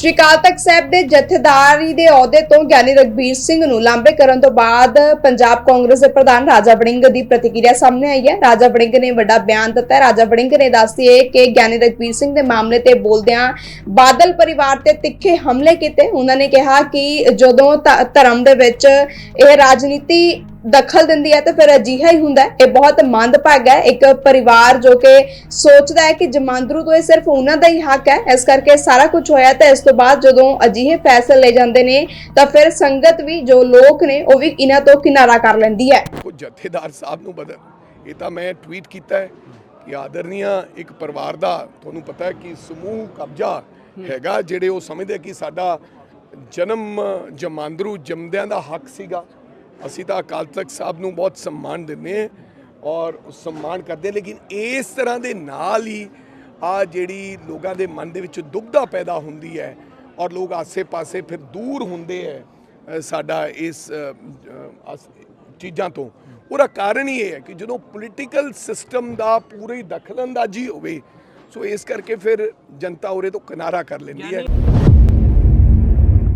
ਸ਼੍ਰੀ ਅਕਾਲ ਤਖਤ ਸਾਹਿਬ ਦੇ ਜਥੇਦਾਰੀ ਦੇ ਅਹੁਦੇ ਤੋਂ ਗਿਆਨੀ ਰਗਬੀਰ ਸਿੰਘ ਨੂੰ ਲਾਂਬੇ ਕਰਨ ਤੋਂ ਬਾਅਦ ਪੰਜਾਬ ਕਾਂਗਰਸ ਦੇ ਪ੍ਰਧਾਨ ਰਾਜਾ ਵੜਿੰਗ ਦੀ ਪ੍ਰਤੀਕਿਰਿਆ ਸਾਹਮਣੇ ਆਈ ਹੈ। ਰਾਜਾ ਵੜਿੰਗ ਨੇ ਵੱਡਾ ਬਿਆਨ ਦਿੱਤਾ ਹੈ। ਰਾਜਾ ਵੜਿੰਗ ਨੇ ਦੱਸਿਆ ਕਿ ਗਿਆਨੀ ਰਗਬੀਰ ਸਿੰਘ ਦੇ ਮਾਮਲੇ ਤੇ ਬੋਲਦਿਆਂ ਬਾਦਲ ਪਰਿਵਾਰ ਤੇ ਤਿੱਖੇ ਹਮਲੇ ਕੀਤੇ। ਉਹਨਾਂ ਨੇ ਕਿਹਾ ਕਿ ਜਦੋਂ ਧਰਮ ਦੇ ਵਿੱਚ ਇਹ ਰਾਜਨੀਤੀ ਦਖਲ ਦਿੰਦੀ ਹੈ ਤੇ ਫਿਰ ਅਜਿਹਾ ਹੀ ਹੁੰਦਾ ਹੈ। ਇਹ ਬਹੁਤ ਮੰਦਭਾਗਾ ਹੈ। ਇੱਕ ਪਰਿਵਾਰ ਜੋ ਕਿ ਸੋਚਦਾ ਹੈ ਕਿ ਜਮਾਂਦਰੂ ਤੋਂ ਇਹ ਸਿਰਫ ਉਹਨਾਂ ਦਾ ਹੀ ਹੱਕ ਹੈ। ਇਸ ਕਰਕੇ ਸਾਰਾ ਕੁਝ ਹੋਇਆ ਤੇ ਇਸ ਤੋਂ ਬਾਅਦ ਜਦੋਂ ਅਜਿਹੇ ਫੈਸਲੇ ਲਏ ਜਾਂਦੇ ਨੇ ਤਾਂ ਫਿਰ ਸੰਗਤ ਵੀ ਜੋ ਲੋਕ ਨੇ ਉਹ ਵੀ ਇਹਨਾਂ ਤੋਂ ਕਿਨਾਰਾ ਕਰ ਲੈਂਦੀ ਹੈ। ਉਹ ਜਥੇਦਾਰ ਸਾਹਿਬ ਨੂੰ ਬਦਲ। ਇਹ ਤਾਂ ਮੈਂ ਟਵੀਟ ਕੀਤਾ ਹੈ ਕਿ ਆਦਰਨੀਆ ਇੱਕ ਪਰਿਵਾਰ ਦਾ ਤੁਹਾਨੂੰ ਪਤਾ ਹੈ ਕਿ ਸਮੂਹ ਕਬਜ਼ਾ ਹੈਗਾ ਜਿਹੜੇ ਉਹ ਸਮਝਦੇ ਕਿ ਸਾਡਾ ਜਨਮ ਜਮਾਂਦਰੂ ਜੰਮਦਿਆਂ ਦਾ ਹੱਕ ਸੀਗਾ। ਅਸੀਂ ਤਾਂ ਅਕਾਲ ਤਖਤ ਸਾਹਿਬ ਨੂੰ ਬਹੁਤ ਸਨਮਾਨ ਦਿੰਦੇ ਹਾਂ ਔਰ ਸਨਮਾਨ ਕਰਦੇ ਹਾਂ, ਲੇਕਿਨ ਇਸ ਤਰ੍ਹਾਂ ਦੇ ਨਾਲ ਹੀ ਆ ਜਿਹੜੀ ਲੋਕਾਂ ਦੇ ਮਨ ਦੇ ਵਿੱਚ ਦੁਬਦਾ ਪੈਦਾ ਹੁੰਦੀ ਹੈ ਔਰ ਲੋਕ ਆਸੇ-ਪਾਸੇ ਫਿਰ ਦੂਰ ਹੁੰਦੇ ਹੈ ਸਾਡਾ ਇਸ ਚੀਜ਼ਾਂ ਤੋਂ। ਉਹਦਾ ਕਾਰਨ ਹੀ ਇਹ ਹੈ ਕਿ ਜਦੋਂ ਪੋਲੀਟੀਕਲ ਸਿਸਟਮ ਦਾ ਪੂਰੀ ਦਖਲਅੰਦਾਜ਼ੀ ਹੋਵੇ ਸੋ ਇਸ ਕਰਕੇ ਫਿਰ ਜਨਤਾ ਉਰੇ ਤੋਂ ਕਿਨਾਰਾ ਕਰ ਲੈਂਦੀ ਹੈ।